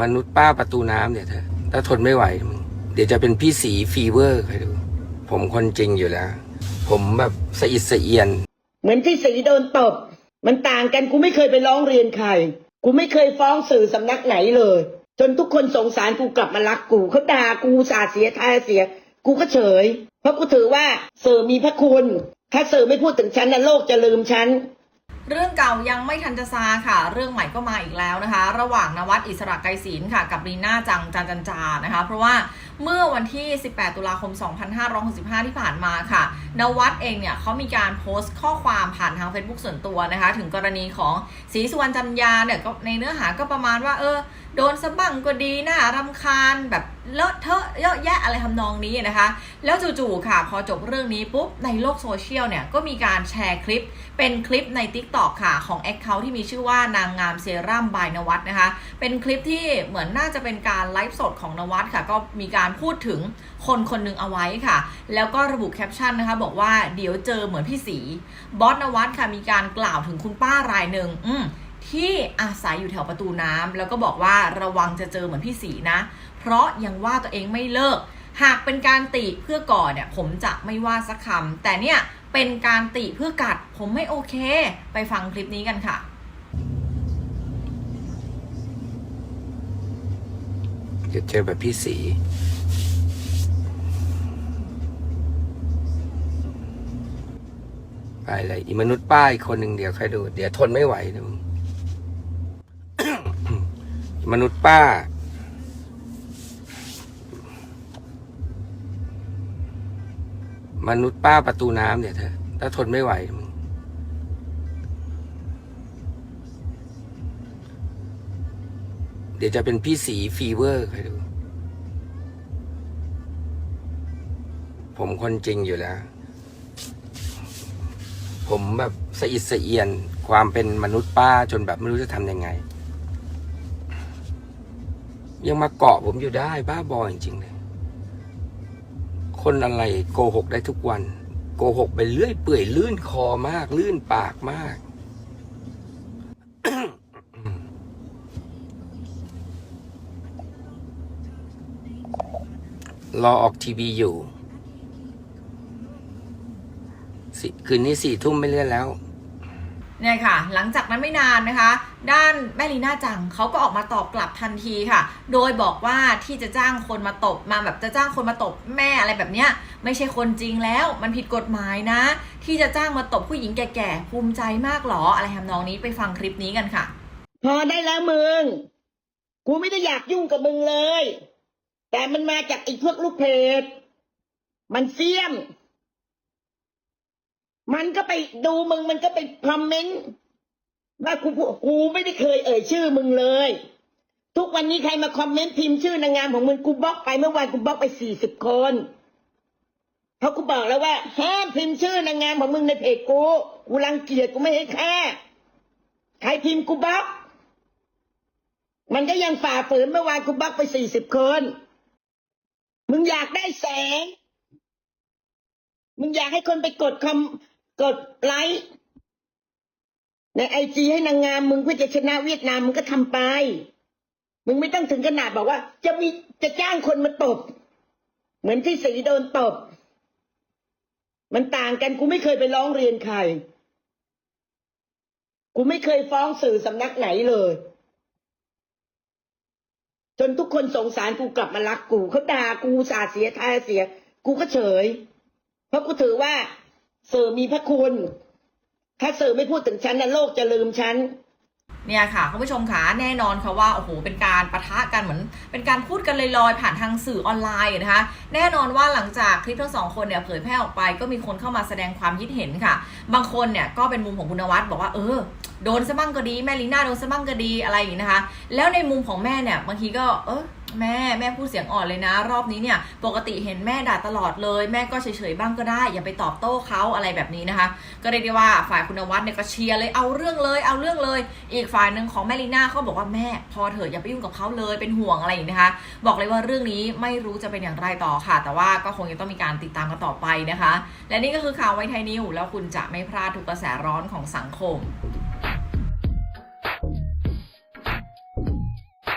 มนุษย์ป้าประตูน้ำเนี่ยเธอถ้าทนไม่ไหวมึงเดี๋ยวจะเป็นพี่สีฟีเวอร์ใครดู ผมคนจริงอยู่แล้ว ผมแบบสะอิดสะเอียน เหมือนที่สีโดนตบ มันต่างกันกูไม่เคยไปร้องเรียนใคร กูไม่เคยฟ้องสื่อสำนักไหนเลย จนทุกคนสงสารกูกลับมารักกูเขาด่ากูสาดเสียทายเสีย กูก็เฉย เพราะกูถือว่าสื่อมีพระคุณ ถ้าสื่อไม่พูดถึงฉันนะโลกจะลืมฉัน เรื่องเก่ายังไม่ทันจะซาค่ะ เรื่องใหม่ก็มาอีกแล้วนะคะ ระหว่างนวัดอิสระไกรศีลค่ะ กับรีน่าจังจันจันจานะคะ เพราะว่าเมื่อวันที่ 18 ตุลาคม 2565 ที่ผ่านมาค่ะ นวัดเองเนี่ยเขามีการโพสต์ข้อความผ่านทาง Facebook ส่วนตัวนะคะ ถึงกรณีของศรีสุวรรณจันยาเนี่ยก็ในเนื้อหาก็ประมาณว่า เออ โดนสะบังก็ดีน่ารำคาญแบบเลอะเทอะเยอะแยะอะไรทำนองนี้นะคะ แล้วจู่ๆค่ะ พอจบเรื่องนี้ปุ๊บ ในโลกโซเชียลเนี่ย ก็มีการแชร์คลิป เป็นคลิปใน Tik t o k ค่ะของ Account ที่มีชื่อว่านางงามเซรั่มบายนวัดนะคะ เป็นคลิปที่เหมือนน่าจะเป็นการไลฟ์สดของนวัดค่ะ ก็มีการพูดถึงคนคนหนึ่งเอาไว้ค่ะ แล้วก็ระบุแคปชั่นนะคะบอกว่าเดี๋ยวเจอเหมือนพี่สีบอสนวัดค่ะมีการกล่าวถึงคุณป้ารายหนึ่งอืที่อาศัยอยู่แถวประตูน้ำแล้วก็บอกว่าระวังจะเจอเหมือนพี่สีนะ เพราะยังว่าตัวเองไม่เลิก หากเป็นการติเพื่อก่อเนี่ยผมจะไม่ว่าสักคำแต่เนี่ยเป็นการติเพื่อกัดผมไม่โอเค ไปฟังคลิปนี้กันค่ะเดี๋ยวเจอแบบพี่สี ไปเลยอีมนุษย์ป้าอีคนหนึ่งเดี๋ยวใครดู เดี๋ยวทนไม่ไหวนะมึงมนุษย์ป้า มนุษย์ป้าประตูน้ำเนี่ยเธอถ้าทนไม่ไหวมึงเดี๋ยวจะเป็นพี่สีฟีเวอร์ใครดู ผมคนจริงอยู่แล้ว ผมแบบสะอิดสะเอียน ความเป็นมนุษย์ป้าจนแบบไม่รู้จะทำยังไง ยังมาเกาะผมอยู่ได้บ้าบอจริงๆเลย คนอะไรโกหกได้ทุกวัน โกหกไปเรื่อยเปื่อยลื่นคอมาก ลื่นปากมาก รอออกทีวีอยู่สิ คืนนี้สี่ทุ่มไม่เลื่อนแล้วเนี่ยค่ะ หลังจากนั้นไม่นานนะคะ ด้านแม่ลีน่าจังเขาก็ออกมาตอบกลับทันทีค่ะ โดยบอกว่าที่จะจ้างคนมาตบมาแบบจะจ้างคนมาตบแม่อะไรแบบเนี้ยไม่ใช่คนจริงแล้ว มันผิดกฎหมายนะ ที่จะจ้างมาตบผู้หญิงแก่ๆภูมิใจมากหรออะไรทำนองนี้ไปฟังคลิปนี้กันค่ะ พอได้แล้วมึง กูไม่ได้อยากยุ่งกับมึงเลย แต่มันมาจากไอ้พวกลูกเพจมันเสี้ยม มันก็ไปดูมึงมันก็ไปคอมเมนต์ว่ากูกูไม่ได้เคยเอ่ยชื่อมึงเลย ทุกวันนี้ใครมาคอมเมนต์พิมพ์ชื่อนางงามของมึงกูบล็อกไปเมื่อวานกูบล็อกไปสี่สิบคนเพราะกูบอกแล้วว่าห้ามพิมพ์ชื่อนางงามของมึงในเพจกูกูรังเกียจกูไม่ให้ค่าใครพิมพ์กูบล็อก มันก็ยังฝ่าฝืนเมื่อวานกูบล็อกไปสี่สิบคนมึงอยากได้แสง มึงอยากให้คนไปกดคอม กดไลค์ในไอจีให้นางงามมึงเพื่อจะชนะเวียดนามมึงก็ทำไป มึงไม่ต้องถึงขนาดบอกว่า จะมีจะจ้างคนมาตบ เหมือนที่สีโดนตบ มันต่างกันกูไม่เคยไปร้องเรียนใคร กูไม่เคยฟ้องสื่อสำนักไหนเลย จนทุกคนสงสารกูกลับมารักกูเขาด่ากูสาเสียทายเสีย กูก็เฉย เพราะกูถือว่า สื่อมีพระคุณ ถ้าสื่อไม่พูดถึงฉันนะโลกจะลืมฉันเนี่ยค่ะคุณผู้ชมค่ะแน่นอนค่ะว่าโอ้โหเป็นการประทะกันเหมือน เป็นการพูดกันลอยๆผ่านทางสื่อออนไลน์นะคะ แน่นอนว่าหลังจากคลิปทั้งสองคนเนี่ยเผยแพร่ออกไปก็มีคนเข้ามาแสดงความคิดเห็นค่ะ บางคนเนี่ยก็เป็นมุมของคุณนวัดบอกว่าเออโดนซะบ้างก็ดีแม่ลีน่าโดนซะบ้างก็ดีอะไรอย่างนี้นะคะ แล้วในมุมของแม่เนี่ยบางทีก็เออ แม่แม่พูดเสียงอ่อนเลยนะ รอบนี้เนี่ยปกติเห็นแม่ด่าตลอดเลย แม่ก็เฉยๆบ้างก็ได้ อย่าไปตอบโต้เขาอะไรแบบนี้นะคะ ก็เรียกได้ว่าฝ่ายคุณวัดเนี่ยก็เชียร์เลยเอาเรื่องเลย เอาเรื่องเลย อีกฝ่ายหนึ่งของแม่ลีน่าเขาบอกว่าแม่พอเถอะอย่าไปยุ่งกับเขาเลยเป็นห่วงอะไรอย่างนี้นะคะ บอกเลยว่าเรื่องนี้ไม่รู้จะเป็นอย่างไรต่อค่ะ แต่ว่าก็คงจะต้องมีการติดตามกันต่อไปนะคะ และนี่ก็คือข่าวไวไทยนิวแล้วคุณจะไม่พลาดทุกกระแสร้อนของสังคม